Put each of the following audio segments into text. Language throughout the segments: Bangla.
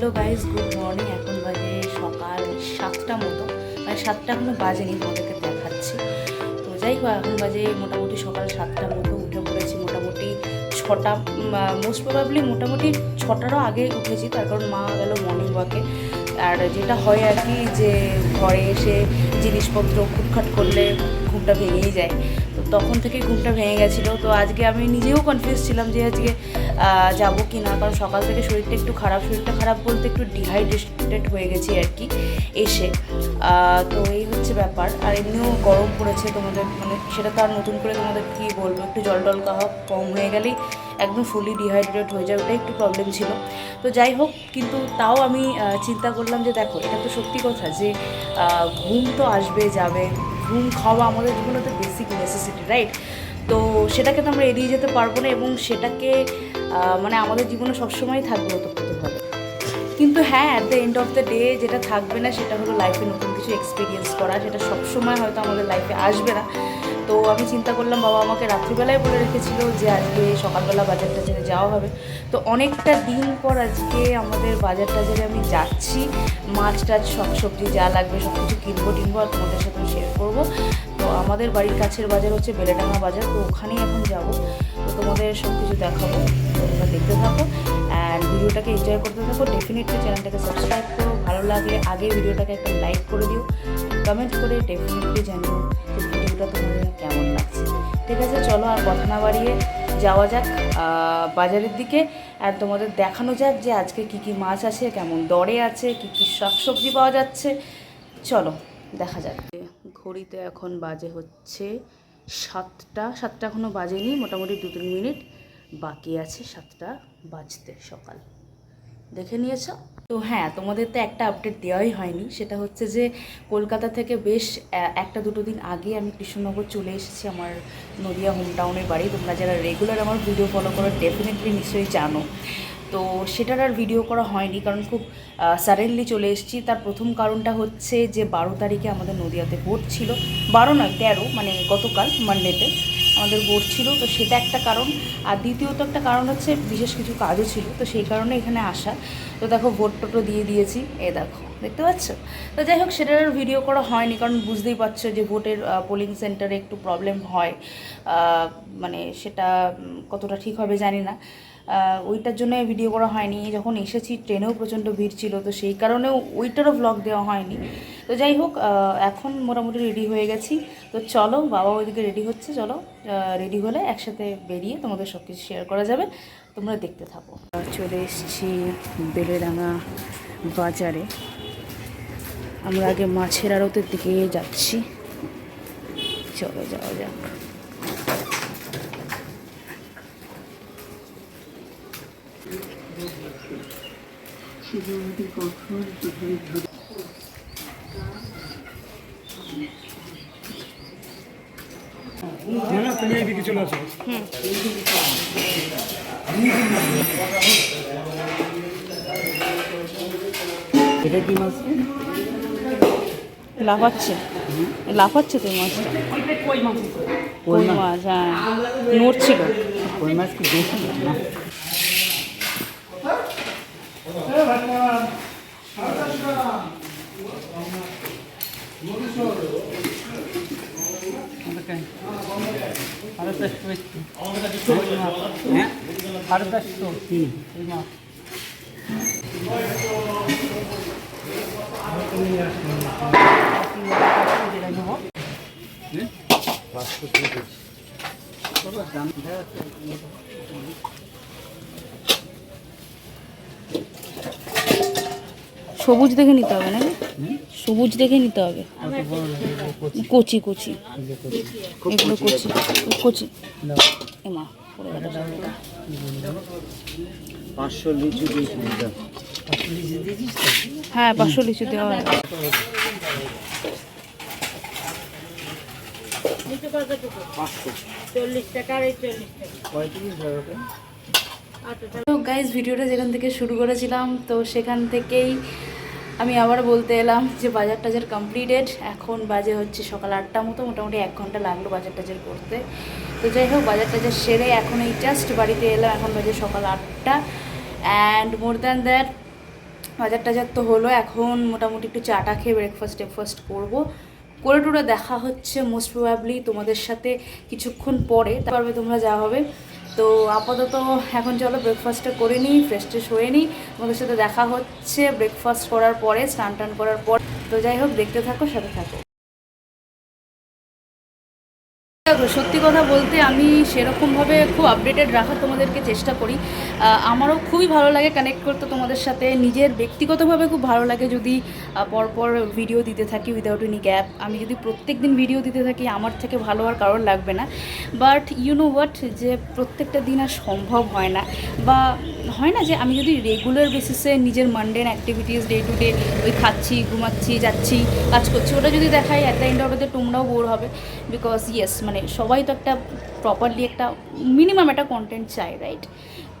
Hello guys good morning. এখন বাজে সকাল সাতটা মতো। মানে সাতটা এখনও বাজেনি তোমাদেরকে দেখাচ্ছি। তো যাই হোক, এখন বাজে মোটামুটি সকাল সাতটা মতো উঠে পড়েছি, মোটামুটি ছটা মোস্ট প্রবাবলি মোটামুটি ছটারও আগে উঠেছি। তার কারণ মা গেল মর্নিং ওয়াকে আর যেটা হয় আর কি, যে ঘরে এসে জিনিসপত্র খুটখাট করলে ঘুমটা ভেঙেই যায়। তখন থেকে ঘুমটা ভেঙে গেছিল। তো আজকে আমি নিজেও কনফিউজ ছিলাম যে আজকে যাব কি না কারণ সকাল থেকে শরীরটা একটু খারাপ, শরীরটা খারাপ বলতে একটু ডিহাইড্রেটেড হয়ে গেছি আর কি এসে। তো এই হচ্ছে ব্যাপার। আর এমনিও গরম পড়েছে তোমাদের মানে সেটা তো আর নতুন করে তোমাদের কী বলব? একটু জল টল খাওয়া কম হয়ে গেলেই একদম ফুলি ডিহাইড্রেট হয়ে যায়। ওটাই একটু প্রবলেম ছিল। তো যাই হোক, কিন্তু তাও আমি চিন্তা করলাম যে দেখো, এটা তো সত্যি কথা যে ঘুম তো আসবে, যাবে। ঘুম খাওয়া আমাদের জীবনে তো বেসিক নেসেসিটি রাইট তো সেটাকে তো আমরা এড়িয়ে যেতে পারব না এবং সেটাকে মানে আমাদের জীবনে সবসময় থাকবে ওতপ্রোতভাবে কিন্তু হ্যাঁ at the end of the day যেটা থাকবে না সেটা হলো লাইফে নতুন কিছু এক্সপিরিয়েন্স করা সেটা সবসময় হয়তো আমাদের লাইফে আসবে না। তো আমি চিন্তা করলাম বাবা আমাকে রাত্রিবেলায় বলে রেখেছিল যে আজকে সকালবেলা বাজার টাজারে যাওয়া হবে। তো অনেকটা দিন পর আজকে আমাদের বাজার টাজারে আমি যাচ্ছি। মাছ টাছ সব সবজি যা লাগবে সব কিছু কিনবো, টিনবো আর তোমাদের সাথে শেয়ার করব। তো আমাদের বাড়ির কাছের বাজার হচ্ছে বেলেডাঙ্গা বাজার, তো ওখানেই এখন যাব। তো তোমাদের সব কিছু দেখাবো, তোমরা দেখতে থাকো। অ্যান্ড ভিডিওটাকে এনজয় করতে থাকো। ডেফিনেটলি চ্যানেলটাকে সাবস্ক্রাইব করো। ভালো লাগলে আগে ভিডিওটাকে একটা লাইক করে দিও। কমেন্ট করে ডেফিনেটলি জানিও। ভিডিওটা তোমাদের কেমন লাগছে? ঠিক আছে, চলো আর কথা না বাড়িয়ে যাওয়া যাক বাজারের দিকে। আর তোমাদের দেখানো যাক যে আজকে কি কি মাছ আছে, কেমন দরে আছে, কি কি শাকসবজি পাওয়া যাচ্ছে। চলো, দেখা যাক। ঘড়িতে এখন বাজে হচ্ছে সাতটা সাতটা এখনও বাজেনি, মোটামুটি দু তিন মিনিট বাকি আছে সাতটা বাজতে সকাল। দেখে নিয়েছো? তো হ্যাঁ তোমাদের তো একটা আপডেট দেওয়াই হয়নি। সেটা হচ্ছে যে, কলকাতা থেকে বেশ একটা দুটো দিন আগে আমি কৃষ্ণনগর চলে এসেছি আমার নদিয়া হোম টাউনের বাড়ি। তোমরা যারা রেগুলার আমার ভিডিও ফলো করো ডেফিনেটলি নিশ্চয়ই জানো। তো সেটার আর ভিডিও করা হয়নি, কারণ খুব সাডেনলি চলে এসেছি। তার প্রথম কারণটা হচ্ছে যে, বারো তারিখে আমাদের নদিয়াতে ভোট ছিল। বারো নয়, তেরো মানে গতকাল মানডেতে আমাদের ভোট ছিল, তো সেটা একটা কারণ। আর দ্বিতীয়ত একটা কারণ হচ্ছে বিশেষ কিছু কাজও ছিল, তো সেই কারণে এখানে আসা। তো দেখো, ভোট টোটো দিয়ে দিয়েছি এ দেখো। দেখতে পাচ্ছ? তো যাই হোক, সেটার ভিডিও করা হয়নি, কারণ বুঝতেই পারছ যে ভোটের পোলিং সেন্টারে একটু প্রবলেম হয়। মানে সেটা কতটা ঠিক হবে জানি না। ওইটার জন্য ভিডিও করা হয়নি। যখন এসেছি, ট্রেনেও প্রচণ্ড ভিড় ছিল, তো সেই কারণেও ওইটারও ব্লগ দেওয়া হয়নি। তো যাই হোক এখন মোটামুটি রেডি হয়ে গেছি। তো চলো, বাবা ওইদিকে রেডি হচ্ছে, চলো রেডি হলে একসাথে বেরিয়ে তোমাদের সব কিছু শেয়ার করা যাবে। তোমরা দেখতে থাকো। চলে এসেছি বেলেডাঙা বাজারে। আমরা আগে মাছের আড়তের দিকে যাচ্ছি। চলো যাওয়া যাক। না না তুমি এইদিকে চলে আসো। এটা কি মাছ? লাফাচ্ছে। লাফাচ্ছে তো মাছটা। কই মাছ? হ্যাঁ নড়ছিল ওই মাছ কি বেশি না সবুজ দেখে নিতে হবে না সবুজ দেখে নিতে হবে। কচি কচি। এগুলো কচি কচি। এমা পাঁচশো লিচু দিয়েছি হ্যাঁ পাঁচশো লিচু দেওয়া তো গাইজ ভিডিওটা যেখান থেকে শুরু করেছিলাম, তো সেখান থেকেই আমি আবার বলতে এলাম যে বাজার টাজার কমপ্লিটেড এখন বাজে হচ্ছে সকাল আটটা মতো, মোটামুটি এক ঘণ্টা লাগল বাজার টাজার করতে। তো যাই হোক, বাজার টাজার সেরে এখন এই জাস্ট বাড়িতে এলাম, এখন বাজে সকাল আটটা। অ্যান্ড মোর দ্যান দ্যাট বাজার টাজার তো হলো। এখন মোটামুটি একটু চা টা খেয়ে ব্রেকফাস্ট টেকফাস্ট করব। করে টোরে দেখা হচ্ছে মোস্ট প্রবাবলি তোমাদের সাথে কিছুক্ষণ পরে। তারপরে তোমরা যাওয়া হবে। তো আপাতত এখন চলো ব্রেকফাস্টটা করে নিই ফ্রেশ ট্রেশ হয়ে নিই। তোমাদের সাথে দেখা হচ্ছে ব্রেকফাস্ট করার পরে স্নান টান করার পর। তো যাই হোক, দেখতে থাকো, সাথে থাকো। সত্যি কথা বলতে আমি সেরকমভাবে খুব আপডেটেড রাখার তোমাদেরকে চেষ্টা করি। আমারও খুবই ভালো লাগে কানেক্ট করতে তোমাদের সাথে। নিজের ব্যক্তিগতভাবে খুব ভালো লাগে যদি পরপর ভিডিও দিতে থাকি উইদাউট এনি গ্যাপ আমি যদি প্রত্যেক দিন ভিডিও দিতে থাকি, আমার থেকে ভালো আর কারোর লাগবে না। বাট ইউ নো হোয়াট যে প্রত্যেকটা দিন আর সম্ভব হয় না। বা হয় না যে আমি যদি রেগুলার বেসিসে নিজের mundane activities day to day ওই খাচ্ছি, ঘুমাচ্ছি, যাচ্ছি, কাজ করছি, ওটা যদি দেখাই at the end of the তোমরাও বোর হবে। বিকজ ইয়েস মানে সবাই তো একটা প্রপারলি একটা মিনিমাম একটা কন্টেন্ট চাই রাইট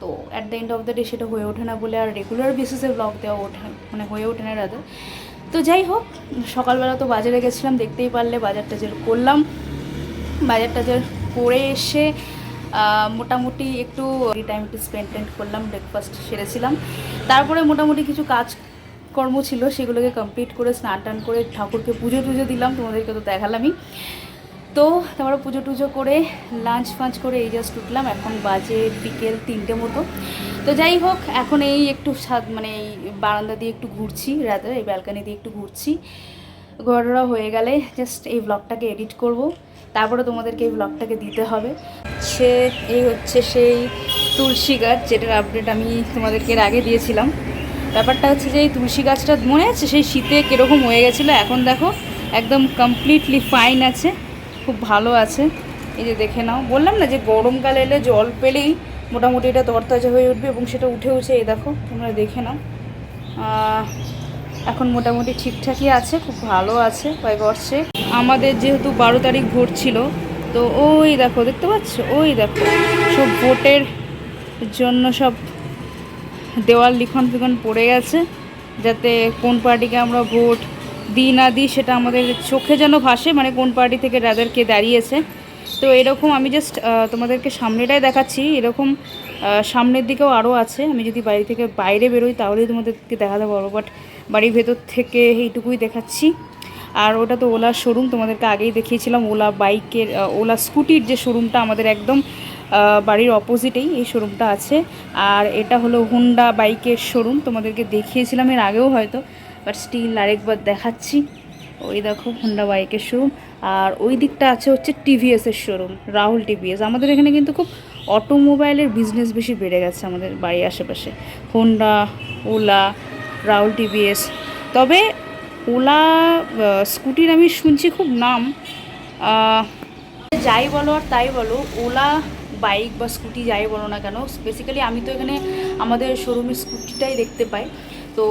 তো at the end of the day সেটা হয়ে ওঠে না বলে আর রেগুলার বেসিসে ব্লগ দেওয়া ওঠে মানে হয়ে ওঠে না রাদার তো যাই হোক, সকালবেলা তো বাজারে গেছিলাম, দেখতেই পারলে বাজার টাজার করলাম। বাজার টাজার করে এসে মোটামুটি একটু টাইম একটু স্পেন্ড টেন্ড করলাম ব্রেকফাস্ট সেরেছিলাম। তারপরে মোটামুটি কিছু কাজ কর্ম ছিল, সেগুলোকে কমপ্লিট করে স্নান টান করে ঠাকুরকে পুজো টুজো দিলাম, তোমাদেরকে তো দেখালামই। তো তারপরে পুজো টুজো করে লাঞ্চ ফাঞ্চ করে এই জাস্ট উঠলাম। এখন বাজে বিকেল তিনটে মতো। তো যাই হোক, এখন এই একটু ছাদ মানে এই বারান্দা দিয়ে একটু ঘুরছি, রাতে এই ব্যালকানি দিয়ে একটু ঘুরছি। ঘোরাটোরা হয়ে গেলে জাস্ট এই ব্লগটাকে এডিট করব। তারপরে তোমাদেরকে এই ব্লগটাকে দিতে হবে। সে এই হচ্ছে সেই তুলসী গাছ, যেটার আপডেট আমি তোমাদেরকে এর আগে দিয়েছিলাম। ব্যাপারটা হচ্ছে যে এই তুলসী গাছটা মনে আছে সেই শীতে কীরকম হয়ে গেছিল? এখন দেখো, একদম কমপ্লিটলি ফাইন আছে। খুব ভালো আছে। এই যে দেখে নাও। বললাম না যে গরমকালে এলে জল পেলেই মোটামুটি এটা তরতাজা হয়ে উঠবে এবং সেটা উঠে উঠে এই দেখো, তোমরা দেখে নাও। এখন মোটামুটি ঠিকঠাকই আছে, খুব ভালো আছে কয়েক বর্ষে আমাদের যেহেতু বারো তারিখ ভোট ছিল, তো ওই দেখো, দেখতে পাচ্ছ? ওই দেখো, সব ভোটের জন্য সব দেওয়াল লিখন ফিখন পড়ে গেছে, যাতে কোন পার্টিকে আমরা ভোট দিই না দিই সেটা আমাদের চোখে যেন ভাসে মানে কোন পার্টি থেকে রাদারকে দাঁড়িয়েছে। তো এরকম আমি জাস্ট তোমাদেরকে সামনেটাই দেখাচ্ছি। এরকম সামনের দিকেও আরও আছে। আমি যদি বাড়ি থেকে বাইরে বেরোই তাহলেই তোমাদেরকে দেখাতে পারব বাট বাড়ির ভেতর থেকে এইটুকুই দেখাচ্ছি। আর ওটা তো ওলার শোরুম তোমাদেরকে আগেই দেখিয়েছিলাম, ওলা বাইকের ওলা স্কুটির যে শোরুমটা আমাদের একদম বাড়ির অপোজিটেই এই শোরুমটা আছে। আর এটা হলো হুন্ডা বাইকের শোরুম তোমাদেরকে দেখিয়েছিলাম এর আগেও হয়তো। বাট স্টিল আরেকবার দেখাচ্ছি। ওই দেখো হুন্ডা বাইকের শোরুম আর ওই দিকটা আছে হচ্ছে টিভিএসের শোরুম রাহুল টিভিএস আমাদের এখানে কিন্তু খুব অটোমোবাইলের বিজনেস বেশি বেড়ে গেছে আমাদের বাড়ির আশেপাশে। হোন্ডা ওলা রাহুল টিভিএস তবে ওলা স্কুটির আমি শুনছি খুব নাম। যাই বলো আর তাই বলো ওলা বাইক বা স্কুটি যাই বলো না কেন বেসিক্যালি আমি তো এখানে আমাদের শোরুমের স্কুটিটাই দেখতে পাই। তো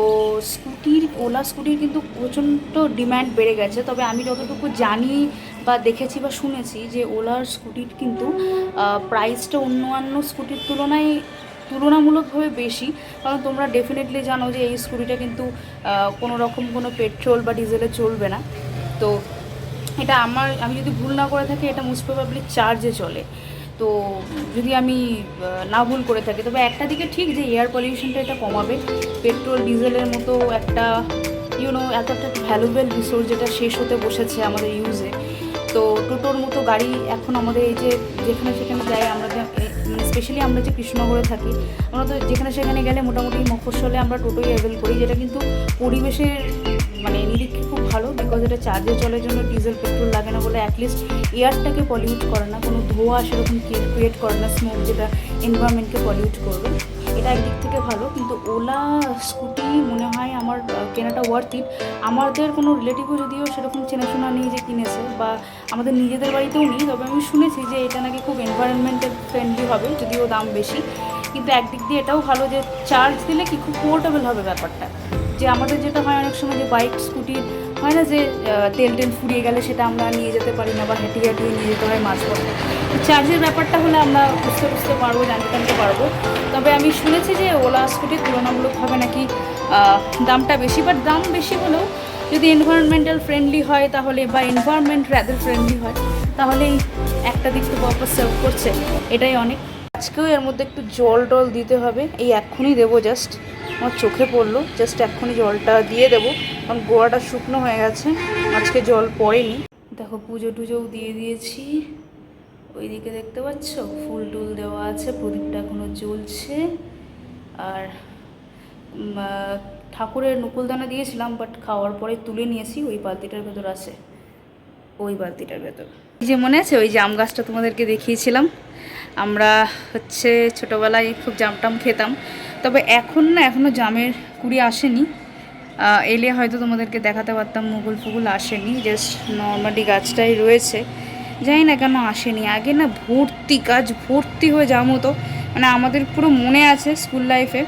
স্কুটির, ওলা স্কুটির কিন্তু প্রচণ্ড ডিম্যান্ড বেড়ে গেছে। তবে আমি যতটুকু জানি বা দেখেছি বা শুনেছি যে ওলার স্কুটির কিন্তু প্রাইসটা অন্য অন্য স্কুটির তুলনায় তুলনামূলকভাবে বেশি। কারণ তোমরা ডেফিনেটলি জানো যে এই স্কুটিটা কিন্তু কোনো রকম কোনো পেট্রোল বা ডিজেলে চলবে না। তো এটা আমার, আমি যদি ভুল না করে থাকি, এটা মোস্ট প্রবাবলি চার্জে চলে। তো যদি আমি না ভুল করে থাকি, তবে একটা দিকে ঠিক যে এয়ার পলিউশনটা এটা কমাবে। পেট্রোল, ডিজেলের মতো একটা ইউনো এত একটা ভ্যালুবেল রিসোর্স যেটা শেষ হতে বসেছে আমাদের ইউজে তো টোটোর মতো গাড়ি এখন আমাদের এই যে, যেখানে সেখানে যাই আমরা মানে স্পেশালি আমরা যে কৃষ্ণনগরে থাকি, আমরা তো যেখানে সেখানে গেলে মোটামুটি মফস্বলে আমরা টোটোই অ্যাভেল করি, যেটা কিন্তু পরিবেশের মানে নিরীক্ষে খুব ভালো বিকজ এটা চার্জে চলার জন্য ডিজেল পেট্রোল লাগে না বলে অ্যাটলিস্ট এয়ারটাকে পলিউট করে না। কোনো ধোঁয়া সেরকম ক্রিয়েট করে না স্মোক যেটা এনভায়রনমেন্টকে পলিউট করবে। এটা একদিক থেকে ভালো, কিন্তু ওলা স্কুটি মনে হয় আমার কেনাটা ওয়ার্থ ইট আমাদের কোনো রিলেটিভও যদিও সেরকম চেনাশোনা নেই যে কিনেছে, বা আমাদের নিজেদের বাড়িতেও নেই, তবে আমি শুনেছি যে এটা নাকি খুব এনভায়রনমেন্টাল ফ্রেন্ডলি হবে, যদিও দাম বেশি। কিন্তু একদিক দিয়ে এটাও ভালো যে চার্জ দিলে কি খুব পোর্টেবল হবে ব্যাপারটা। যে আমাদের যেটা হয় অনেক সময় যে বাইক স্কুটির হয় না যে তেল টেল ফুরিয়ে গেলে সেটা আমরা নিয়ে যেতে পারি না বা হেঁটে হেঁটিয়ে নিয়ে যেতে হয় মাঝ পথে চার্জের ব্যাপারটা হলে আমরা বুঝতে বুঝতে পারব, জানতে জানতে পারব। তবে আমি শুনেছি যে ওলা স্কুটির তুলনামূলকভাবে নাকি দামটা বেশি বাট দাম বেশি হলেও যদি এনভায়রনমেন্টাল ফ্রেন্ডলি হয় তাহলে বা এনভায়রনমেন্ট র্যাদার ফ্রেন্ডলি হয়, তাহলেই একটা দিক তো পারপাস সার্ভ করছে। এটাই অনেক। আজকেও এর মধ্যে একটু জল টল দিতে হবে, এই এক্ষুনি দেবো জাস্ট আমার চোখে পড়ল। জাস্ট এক্ষুনি জলটা দিয়ে দেবো। কারণ গোয়াটা শুকনো হয়ে গেছে। আজকে জল পড়েনি। দেখো, পুজো টুজোও দিয়ে দিয়েছি। ওইদিকে দেখতে পাচ্ছ? ফুল টুল দেওয়া আছে। প্রদীপটা এখনও জ্বলছে। আর ঠাকুরের নকুলদানা দিয়েছিলাম বাট খাওয়ার পরে তুলে নিয়েছি। ওই বালতিটার ভেতর আছে। ওই বালতিটার ভেতর। যে মনে আছে? ওই জাম গাছটা তোমাদেরকে দেখিয়েছিলাম। আমরা হচ্ছে ছোটোবেলায় খুব জাম টাম খেতাম। তবে এখন না এখনও জামের কুড়ি আসেনি। এলে হয়তো তোমাদেরকে দেখাতে পারতাম, মুগুল ফুগুল আসেনি জাস্ট নর্মালি গাছটাই রয়েছে। জানি না কেন আসেনি। আগে না ভর্তি গাছ, ভর্তি হয়ে জাম হতো। মানে আমাদের পুরো মনে আছে স্কুল লাইফে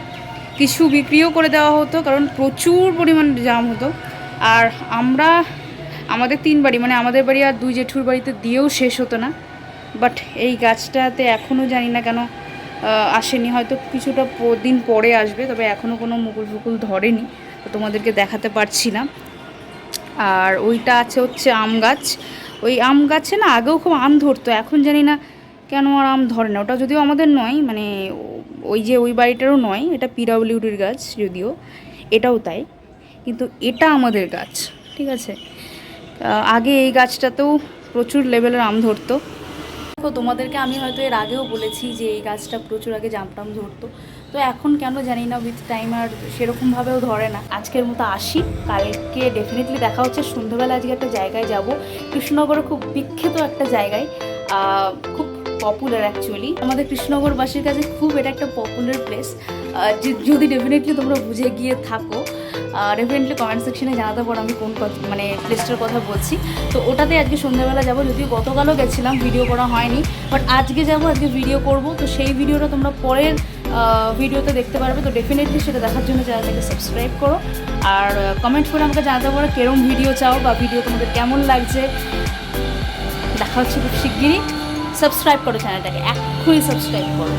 কিছু বিক্রিও করে দেওয়া হতো, কারণ প্রচুর পরিমাণ জাম হতো। আর আমরা, আমাদের তিন বাড়ি মানে আমাদের বাড়ি আর দুই জেঠুর বাড়িতে দিয়েও শেষ হতো না। বাট এই গাছটাতে এখনও জানি না কেন আসেনি। হয়তো কিছুটা দিন পরে আসবে, তবে এখনও কোনো মুকুল ফুকুল ধরেনি, তো তোমাদেরকে দেখাতে পারছি না। আর ওইটা আছে হচ্ছে আম গাছ। ওই আম গাছে না আগেও খুব আম ধরতো, এখন জানি না কেন আর আম ধরে না। ওটা যদিও আমাদের নয় মানে ওই যে ওই বাড়িটারও নয়, এটা পিডাব্লিউডির গাছ যদিও, এটাও তাই। কিন্তু এটা আমাদের গাছ, ঠিক আছে? আগে এই গাছটাতেও প্রচুর লেভেলের আম ধরতো। দেখো, তোমাদেরকে আমি হয়তো এর আগেও বলেছি যে এই গাছটা প্রচুর আগে জামটাম ধরতো। তো এখন কেন জানি না উইথ টাইম আর সেরকমভাবেও ধরে না। আজকের মতো আসি। কালকে ডেফিনেটলি দেখা হচ্ছে। সন্ধ্যাবেলা আজকে একটা জায়গায় যাব। কৃষ্ণনগরে খুব বিখ্যাত একটা জায়গায়। খুব পপুলার অ্যাকচুয়ালি আমাদের কৃষ্ণনগরবাসীর কাছে খুব এটা একটা পপুলার প্লেস যদি ডেফিনেটলি তোমরা বুঝে গিয়ে থাকো ডেফিনেটলি কমেন্ট সেকশনে জানাতে পারো আমি কোন মানে প্লেসটার কথা বলছি। তো ওটাতে আজকে সন্ধ্যাবেলা যাব, যদিও গতকালও গেছিলাম ভিডিও করা হয়নি বাট আজকে যাব, আজকে ভিডিও করব। তো সেই ভিডিওটা তোমরা পরের ভিডিওতে দেখতে পারবে। তো ডেফিনেটলি সেটা দেখার জন্য চ্যানেলটাকে সাবস্ক্রাইব করো। আর কমেন্ট করে আমাকে জানাতে পারো কেরম ভিডিও চাও বা ভিডিও তোমাদের কেমন লাগছে। দেখা হচ্ছে খুব শিগগিরই। সাবস্ক্রাইব করো চ্যানেলটাকে, এক্ষুনি সাবস্ক্রাইব করো।